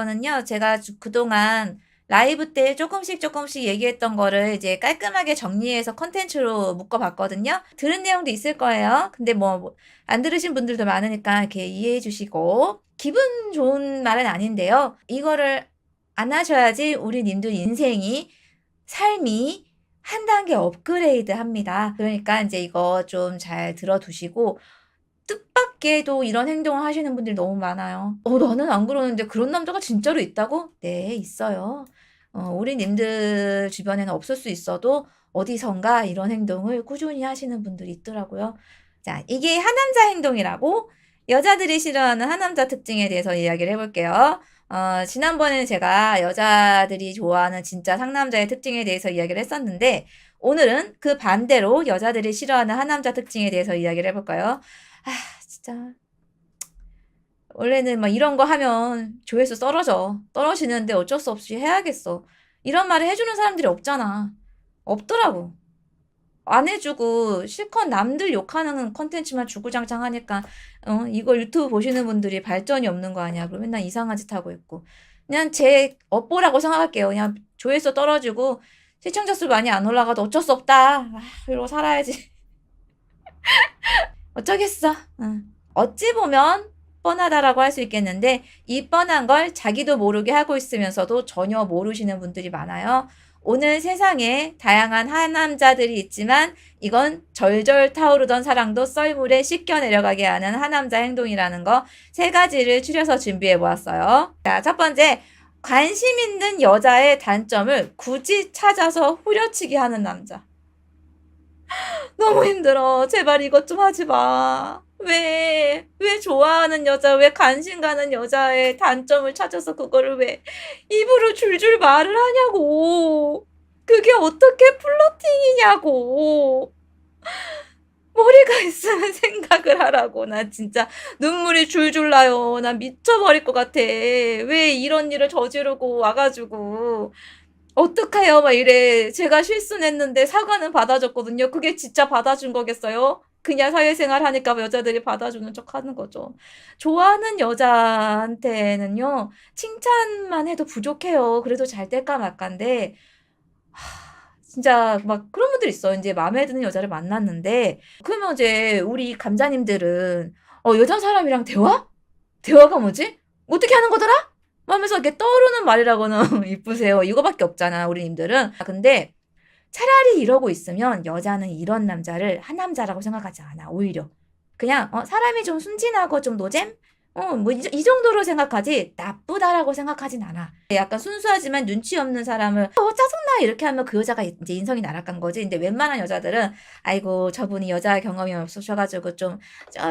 이거는요, 제가 주- 그동안 라이브 때 조금씩 조금씩 얘기했던 거를 이제 깔끔하게 정리해서 컨텐츠로 묶어봤거든요. 들은 내용도 있을 거예요. 근데 뭐, 안 들으신 분들도 많으니까 이렇게 이해해 주시고. 기분 좋은 말은 아닌데요. 이거를 안 하셔야지 우리 님들 인생이, 삶이 한 단계 업그레이드 합니다. 그러니까 이제 이거 좀 잘 들어두시고, 뜻밖에도 이런 행동을 하시는 분들이 너무 많아요. 어, 나는 안 그러는데 그런 남자가 진짜로 있다고? 네, 있어요. 어, 우리 님들 주변에는 없을 수 있어도 어디선가 이런 행동을 꾸준히 하시는 분들이 있더라고요. 자, 이게 하남자 행동이라고 여자들이 싫어하는 하남자 특징에 대해서 이야기를 해볼게요. 어, 지난번에는 제가 여자들이 좋아하는 진짜 상남자의 특징에 대해서 이야기를 했었는데, 오늘은 그 반대로 여자들이 싫어하는 하남자 특징에 대해서 이야기를 해볼까요? 아, 진짜. 원래는 막 이런 거 하면 조회수 떨어져. 떨어지는데 어쩔 수 없이 해야겠어. 이런 말을 해주는 사람들이 없잖아. 없더라고. 안 해주고 실컷 남들 욕하는 컨텐츠만 주구장창 하니까 어, 이거 유튜브 보시는 분들이 발전이 없는 거 아니야. 그럼 맨날 이상한 짓 하고 있고. 그냥 제 업보라고 생각할게요. 그냥 조회수 떨어지고 시청자 수 많이 안 올라가도 어쩔 수 없다. 아, 이러고 살아야지. 어쩌겠어. 응. 어찌 보면 뻔하다라고 할 수 있겠는데 이 뻔한 걸 자기도 모르게 하고 있으면서도 전혀 모르시는 분들이 많아요. 오늘 세상에 다양한 하남자들이 있지만 이건 절절 타오르던 사랑도 썰물에 씻겨 내려가게 하는 하남자 행동이라는 거 세 가지를 추려서 준비해 보았어요. 자, 첫 번째. 관심 있는 여자의 단점을 굳이 찾아서 후려치기 하는 남자. 너무 힘들어. 제발 이것 좀 하지 마. 왜, 왜 좋아하는 여자, 왜 관심 가는 여자의 단점을 찾아서 그거를 왜 입으로 줄줄 말을 하냐고. 그게 어떻게 플러팅이냐고. 머리가 있으면 생각을 하라고. 나 진짜 눈물이 줄줄 나요. 나 미쳐버릴 것 같아. 왜 이런 일을 저지르고 와가지고. 어떡해요? 막 이래. 제가 실수했는데 사과는 받아줬거든요. 그게 진짜 받아준 거겠어요? 그냥 사회생활 하니까 여자들이 받아주는 척 하는 거죠. 좋아하는 여자한테는요, 칭찬만 해도 부족해요. 그래도 잘 될까 말까인데, 하, 진짜 막 그런 분들 있어. 이제 마음에 드는 여자를 만났는데, 그러면 이제 우리 감자님들은, 어, 여자 사람이랑 대화? 대화가 뭐지? 어떻게 하는 거더라? 하면서 이렇게 떠오르는 말이라고는 이쁘세요. 이거밖에 없잖아, 우리 님들은. 아, 근데 차라리 이러고 있으면 여자는 이런 남자를 한 남자라고 생각하지 않아. 오히려. 그냥 어, 사람이 좀 순진하고 좀 노잼? 어, 뭐이 정도로 생각하지 나쁘다라고 생각하진 않아. 약간 순수하지만 눈치 없는 사람을 어 짜증나 이렇게 하면 그 여자가 이제 인성이 날아간 거지. 근데 웬만한 여자들은 아이고 저분이 여자 경험이 없으셔가지고 좀 좀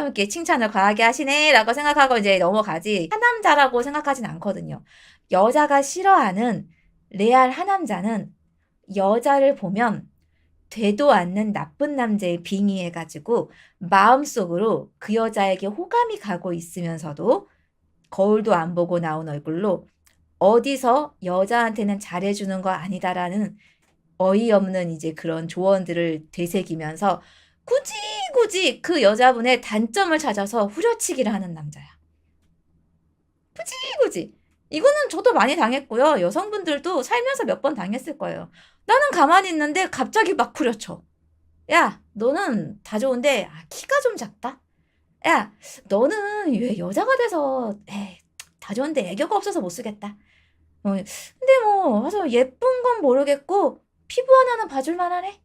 이렇게 칭찬을 과하게 하시네 라고 생각하고 이제 넘어가지. 하남자라고 생각하진 않거든요. 여자가 싫어하는 레알 하남자는 여자를 보면 되도 않는 나쁜 남자에 빙의해가지고 마음속으로 그 여자에게 호감이 가고 있으면서도 거울도 안 보고 나온 얼굴로 어디서 여자한테는 잘해주는 거 아니다라는 어이없는 이제 그런 조언들을 되새기면서 굳이 굳이 그 여자분의 단점을 찾아서 후려치기를 하는 남자야. 굳이 굳이. 이거는 저도 많이 당했고요. 여성분들도 살면서 몇 번 당했을 거예요. 나는 가만히 있는데 갑자기 막 후려쳐. 야, 너는 다 좋은데 아, 키가 좀 작다. 야, 너는 왜 여자가 돼서 에이, 다 좋은데 애교가 없어서 못 쓰겠다. 어, 근데 뭐 와서 예쁜 건 모르겠고 피부 하나는 봐줄 만하네.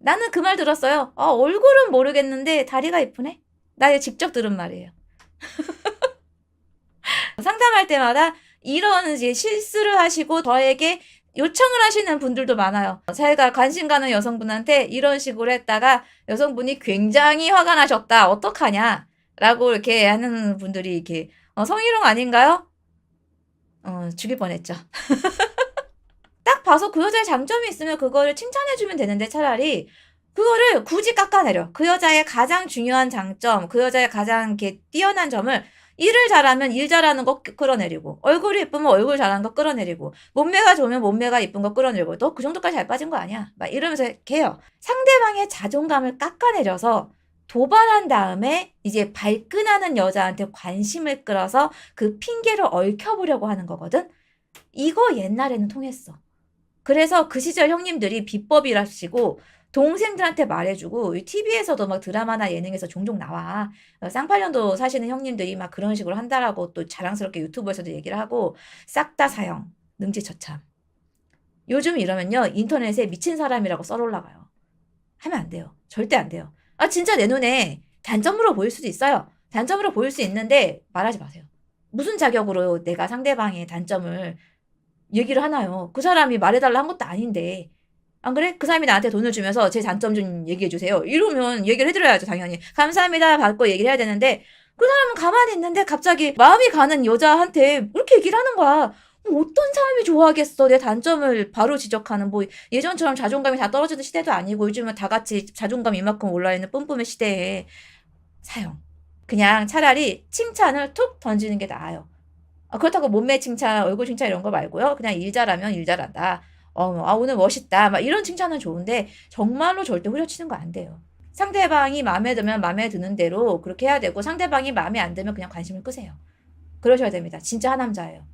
나는 그 말 들었어요. 아, 얼굴은 모르겠는데 다리가 이쁘네. 나 직접 들은 말이에요. 상담할 때마다 이런 이제 실수를 하시고 저에게 요청을 하시는 분들도 많아요. 자기가 관심 가는 여성분한테 이런 식으로 했다가 여성분이 굉장히 화가 나셨다. 어떡하냐? 라고 이렇게 하는 분들이 이렇게 어, 성희롱 아닌가요? 어, 죽일 뻔했죠. 딱 봐서 그 여자의 장점이 있으면 그거를 칭찬해주면 되는데 차라리 그거를 굳이 깎아내려. 그 여자의 가장 중요한 장점, 그 여자의 가장 이렇게 뛰어난 점을 일을 잘하면 일 잘하는 거 끌어내리고 얼굴이 예쁘면 얼굴 잘하는 거 끌어내리고 몸매가 좋으면 몸매가 예쁜 거 끌어내리고 너 그 정도까지 잘 빠진 거 아니야 막 이러면서 해요 상대방의 자존감을 깎아내려서 도발한 다음에 이제 발끈하는 여자한테 관심을 끌어서 그 핑계를 얽혀보려고 하는 거거든. 이거 옛날에는 통했어. 그래서 그 시절 형님들이 비법이랍시고 동생들한테 말해주고 TV에서도 막 드라마나 예능에서 종종 나와. 어, 쌍팔년도 사시는 형님들이 막 그런 식으로 한다라고 또 자랑스럽게 유튜브에서도 얘기를 하고 싹 다 사형, 능지 처참. 요즘 이러면요 인터넷에 미친 사람이라고 썰 올라가요. 하면 안 돼요. 절대 안 돼요. 아 진짜 내 눈에 단점으로 보일 수도 있어요. 단점으로 보일 수 있는데 말하지 마세요. 무슨 자격으로 내가 상대방의 단점을 얘기를 하나요? 그 사람이 말해달라 한 것도 아닌데. 안 그래? 그 사람이 나한테 돈을 주면서 제 단점 좀 얘기해 주세요. 이러면 얘기를 해드려야죠, 당연히. 감사합니다. 받고 얘기를 해야 되는데, 그 사람은 가만히 있는데 갑자기 마음이 가는 여자한테 이렇게 얘기를 하는 거야. 뭐 어떤 사람이 좋아하겠어? 내 단점을 바로 지적하는, 뭐, 예전처럼 자존감이 다 떨어지는 시대도 아니고, 요즘은 다 같이 자존감 이만큼 올라있는 뿜뿜의 시대에 사용. 그냥 차라리 칭찬을 툭 던지는 게 나아요. 아, 그렇다고 몸매 칭찬, 얼굴 칭찬 이런 거 말고요. 그냥 일 잘하면 일 잘한다. 어, 아, 오늘 멋있다. 막 이런 칭찬은 좋은데, 정말로 절대 후려치는 거 안 돼요. 상대방이 마음에 들면 마음에 드는 대로 그렇게 해야 되고, 상대방이 마음에 안 들면 그냥 관심을 끄세요. 그러셔야 됩니다. 진짜 하남자예요.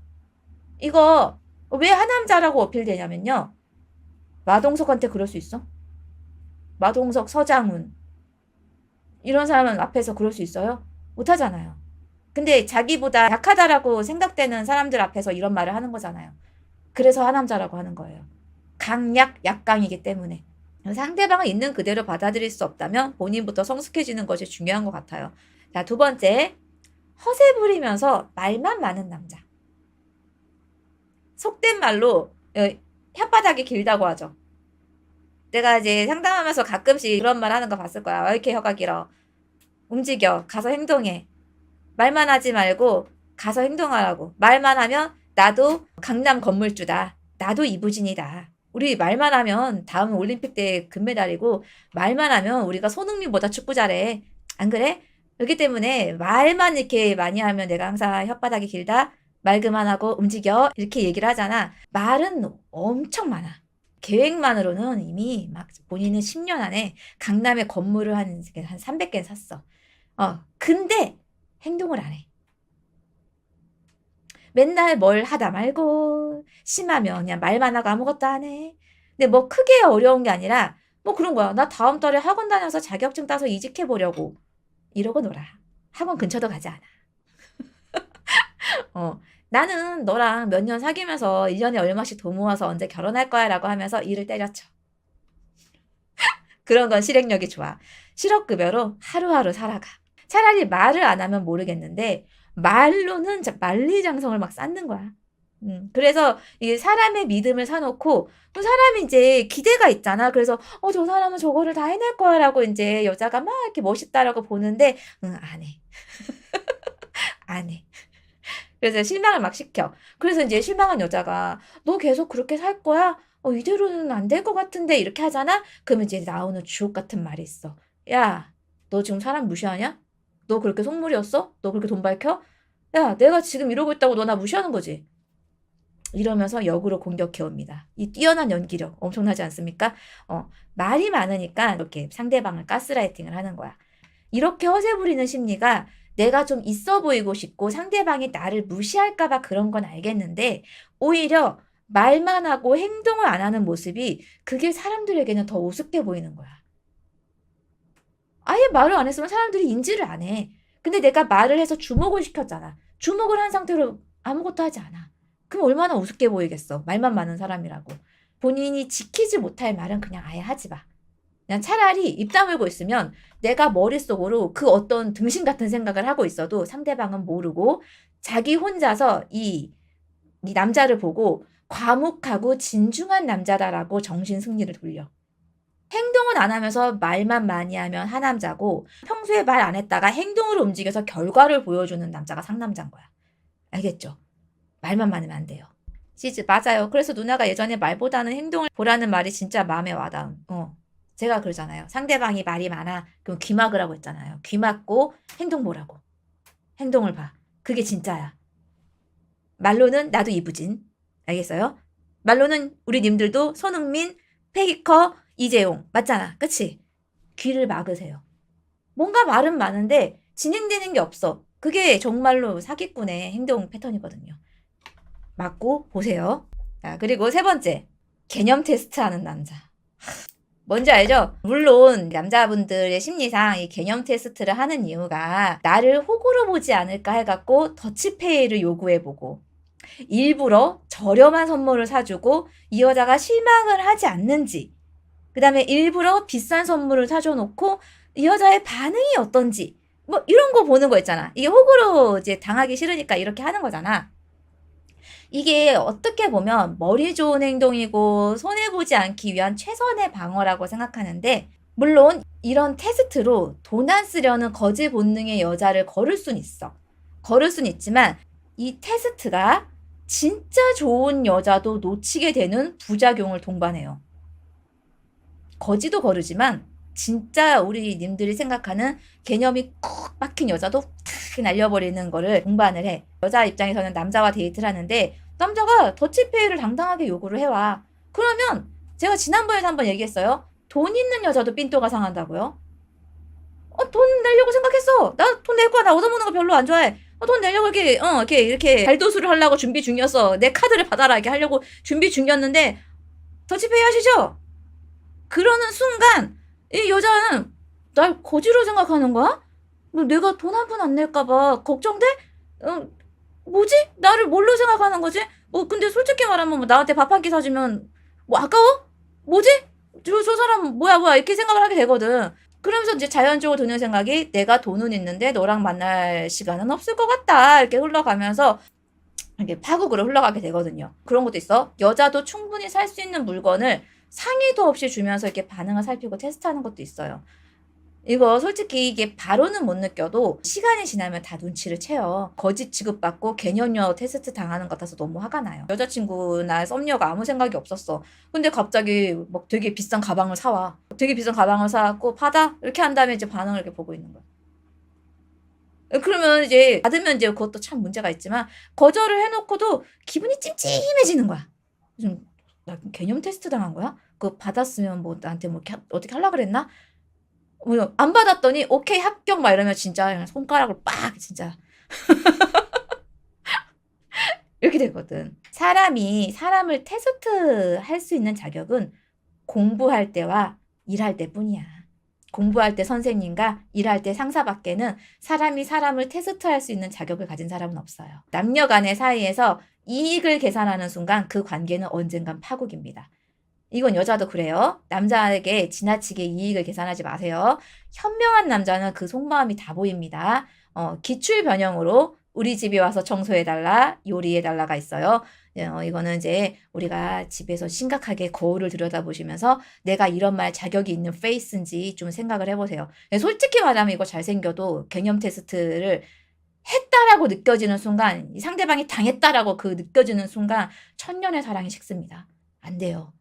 이거 왜 하남자라고 어필되냐면요. 마동석한테 그럴 수 있어? 마동석, 서장훈. 이런 사람은 앞에서 그럴 수 있어요? 못하잖아요. 근데 자기보다 약하다라고 생각되는 사람들 앞에서 이런 말을 하는 거잖아요. 그래서 하남자라고 하는 거예요. 강약, 약강이기 때문에. 상대방을 있는 그대로 받아들일 수 없다면 본인부터 성숙해지는 것이 중요한 것 같아요. 자, 두 번째. 허세 부리면서 말만 많은 남자. 속된 말로 어, 혓바닥이 길다고 하죠. 내가 이제 상담하면서 가끔씩 그런 말 하는 거 봤을 거야. 왜 이렇게 혀가 길어? 움직여. 가서 행동해. 말만 하지 말고 가서 행동하라고. 말만 하면 나도 강남 건물주다. 나도 이부진이다. 우리 말만 하면 다음 올림픽 때 금메달이고 말만 하면 우리가 손흥민보다 축구 잘해. 안 그래? 그렇기 때문에 말만 이렇게 많이 하면 내가 항상 혓바닥이 길다. 말 그만하고 움직여. 이렇게 얘기를 하잖아. 말은 엄청 많아. 계획만으로는 이미 막 본인은 10년 안에 강남에 건물을 한, 한 300개 샀어. 어, 근데 행동을 안 해. 맨날 뭘 하다 말고, 심하면 그냥 말만 하고 아무것도 안 해. 근데 뭐 크게 어려운 게 아니라, 뭐 그런 거야. 나 다음 달에 학원 다녀서 자격증 따서 이직해 보려고. 이러고 놀아. 학원 근처도 가지 않아. 어, 나는 너랑 몇 년 사귀면서 1년에 얼마씩 돈 모아서 언제 결혼할 거야 라고 하면서 일을 때려쳐. 그런 건 실행력이 좋아. 실업급여로 하루하루 살아가. 차라리 말을 안 하면 모르겠는데, 말로는 만리장성을 막 쌓는 거야. 음, 그래서 이 사람의 믿음을 사놓고 또 사람이 이제 기대가 있잖아. 그래서 어, 저 사람은 저거를 다 해낼 거야라고 이제 여자가 막 이렇게 멋있다라고 보는데 응, 안 해. 안 해. 그래서 실망을 막 시켜. 그래서 이제 실망한 여자가 너 계속 그렇게 살 거야? 어, 이대로는 안 될 것 같은데 이렇게 하잖아. 그러면 이제 나오는 주옥 같은 말이 있어. 야, 너 지금 사람 무시하냐? 너 그렇게 속물이었어? 너 그렇게 돈 밝혀? 야, 내가 지금 이러고 있다고 너 나 무시하는 거지? 이러면서 역으로 공격해 옵니다. 이 뛰어난 연기력 엄청나지 않습니까? 어, 말이 많으니까 이렇게 상대방을 가스라이팅을 하는 거야. 이렇게 허세 부리는 심리가 내가 좀 있어 보이고 싶고 상대방이 나를 무시할까봐 그런 건 알겠는데 오히려 말만 하고 행동을 안 하는 모습이 그게 사람들에게는 더 우습게 보이는 거야. 아예 말을 안 했으면 사람들이 인지를 안 해. 근데 내가 말을 해서 주목을 시켰잖아. 주목을 한 상태로 아무것도 하지 않아. 그럼 얼마나 우습게 보이겠어. 말만 많은 사람이라고. 본인이 지키지 못할 말은 그냥 아예 하지 마. 그냥 차라리 입 다물고 있으면 내가 머릿속으로 그 어떤 등신 같은 생각을 하고 있어도 상대방은 모르고 자기 혼자서 이, 이 남자를 보고 과묵하고 진중한 남자다라고 정신 승리를 돌려. 행동은 안 하면서 말만 많이 하면 하남자고 평소에 말 안 했다가 행동으로 움직여서 결과를 보여주는 남자가 상남자인 거야. 알겠죠? 말만 많으면 안 돼요. 시즈 맞아요. 그래서 누나가 예전에 말보다는 행동을 보라는 말이 진짜 마음에 와닿음. 어. 제가 그러잖아요. 상대방이 말이 많아. 그럼 귀 막으라고 했잖아요. 귀 막고 행동 보라고. 행동을 봐. 그게 진짜야. 말로는 나도 이부진. 알겠어요? 말로는 우리 님들도 손흥민, 페이커, 이재용. 맞잖아. 그치? 귀를 막으세요. 뭔가 말은 많은데 진행되는 게 없어. 그게 정말로 사기꾼의 행동 패턴이거든요. 맞고 보세요. 자, 그리고 세 번째. 개념 테스트 하는 남자. 하, 뭔지 알죠? 물론 남자분들의 심리상 이 개념 테스트를 하는 이유가 나를 호구로 보지 않을까 해갖고 더치페이를 요구해보고 일부러 저렴한 선물을 사주고 이 여자가 실망을 하지 않는지 그 다음에 일부러 비싼 선물을 사줘놓고 이 여자의 반응이 어떤지 뭐 이런 거 보는 거 있잖아. 이게 호구로 이제 당하기 싫으니까 이렇게 하는 거잖아. 이게 어떻게 보면 머리 좋은 행동이고 손해보지 않기 위한 최선의 방어라고 생각하는데 물론 이런 테스트로 돈 안 쓰려는 거지 본능의 여자를 거를 순 있어. 거를 순 있지만 이 테스트가 진짜 좋은 여자도 놓치게 되는 부작용을 동반해요. 거지도 거르지만 진짜 우리 님들이 생각하는 개념이 콕 박힌 여자도 탁 날려버리는 거를 동반을 해. 여자 입장에서는 남자와 데이트를 하는데 남자가 더치페이를 당당하게 요구를 해와. 그러면 제가 지난번에도 한번 얘기했어요. 돈 있는 여자도 삔또가 상한다고요. 어, 돈 내려고 생각했어. 나 돈 낼 거야. 나 얻어먹는 거 별로 안 좋아해. 어, 돈 내려고 이렇게, 어, 이렇게, 이렇게 발도수를 하려고 준비 중이었어. 내 카드를 받아라. 이렇게 하려고 준비 중이었는데, 더치페이 하시죠? 그러는 순간, 이 여자는 날 거지로 생각하는 거야? 뭐 내가 돈 한 푼 안 낼까봐 걱정돼? 어, 뭐지? 나를 뭘로 생각하는 거지? 뭐 근데 솔직히 말하면 뭐 나한테 밥 한 끼 사주면 뭐 아까워? 뭐지? 저, 저 사람 뭐야 뭐야 이렇게 생각을 하게 되거든. 그러면서 이제 자연적으로 드는 생각이 내가 돈은 있는데 너랑 만날 시간은 없을 것 같다 이렇게 흘러가면서 이게 파국으로 흘러가게 되거든요. 그런 것도 있어. 여자도 충분히 살 수 있는 물건을 상의도 없이 주면서 이렇게 반응을 살피고 테스트하는 것도 있어요. 이거 솔직히 이게 바로는 못 느껴도 시간이 지나면 다 눈치를 채요. 거짓 취급받고 개념녀 테스트 당하는 것 같아서 너무 화가 나요. 여자친구나 썸녀가 아무 생각이 없었어. 근데 갑자기 막 되게 비싼 가방을 사와. 되게 비싼 가방을 사갖고 받아? 이렇게 한 다음에 이제 반응을 이렇게 보고 있는 거야. 그러면 이제 받으면 이제 그것도 참 문제가 있지만 거절을 해놓고도 기분이 찜찜해지는 거야. 좀, 나 개념 테스트 당한 거야? 그거 받았으면 뭐 나한테 뭐 이렇게 하- 어떻게 하려고 그랬나? 뭐 안 받았더니 오케이 합격 막 이러면 진짜 손가락을 빡 진짜 이렇게 되거든. 사람이 사람을 테스트 할 수 있는 자격은 공부할 때와 일할 때뿐이야. 공부할 때 선생님과 일할 때 상사밖에는 사람이 사람을 테스트할 수 있는 자격을 가진 사람은 없어요. 남녀 간의 사이에서 이익을 계산하는 순간 그 관계는 언젠간 파국입니다. 이건 여자도 그래요. 남자에게 지나치게 이익을 계산하지 마세요. 현명한 남자는 그 속마음이 다 보입니다. 어, 기출 변형으로 우리 집에 와서 청소해달라, 요리해달라가 있어요. 어, 이거는 이제 우리가 집에서 심각하게 거울을 들여다보시면서 내가 이런 말 자격이 있는 페이스인지 좀 생각을 해보세요. 네, 솔직히 말하면 이거 잘생겨도 개념 테스트를 했다라고 느껴지는 순간, 이 상대방이 당했다라고 그 느껴지는 순간 천년의 사랑이 식습니다. 안 돼요.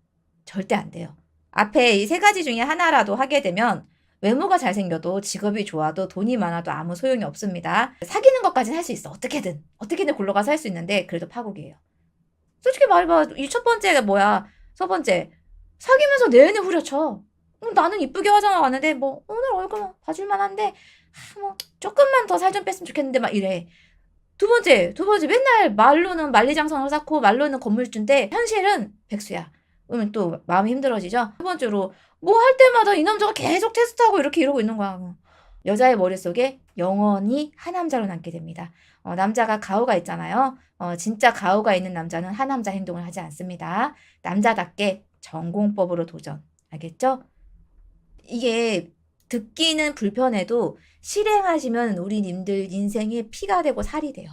절대 안 돼요. 앞에 이 세 가지 중에 하나라도 하게 되면 외모가 잘생겨도 직업이 좋아도 돈이 많아도 아무 소용이 없습니다. 사귀는 것까지는 할 수 있어. 어떻게든. 어떻게든 굴러가서 할 수 있는데 그래도 파국이에요. 솔직히 말해봐. 이 첫 번째가 뭐야? 첫 번째. 사귀면서 내내 후려쳐. 음, 나는 이쁘게 화장하고 왔는데 뭐 오늘 얼굴 봐줄만 한데 아, 뭐 조금만 더 살 좀 뺐으면 좋겠는데 막 이래. 두 번째, 두 번째 맨날 말로는 만리장성을 쌓고 말로는 건물주인데 현실은 백수야. 그러면 또 마음이 힘들어지죠. 세 번째로 뭐 할 때마다 이 남자가 계속 테스트하고 이렇게 이러고 있는 거야. 뭐. 여자의 머릿속에 영원히 한 남자로 남게 됩니다. 어, 남자가 가오가 있잖아요. 어, 진짜 가오가 있는 남자는 한 남자 행동을 하지 않습니다. 남자답게 전공법으로 도전. 알겠죠? 이게 듣기는 불편해도 실행하시면 우리 님들 인생에 피가 되고 살이 돼요.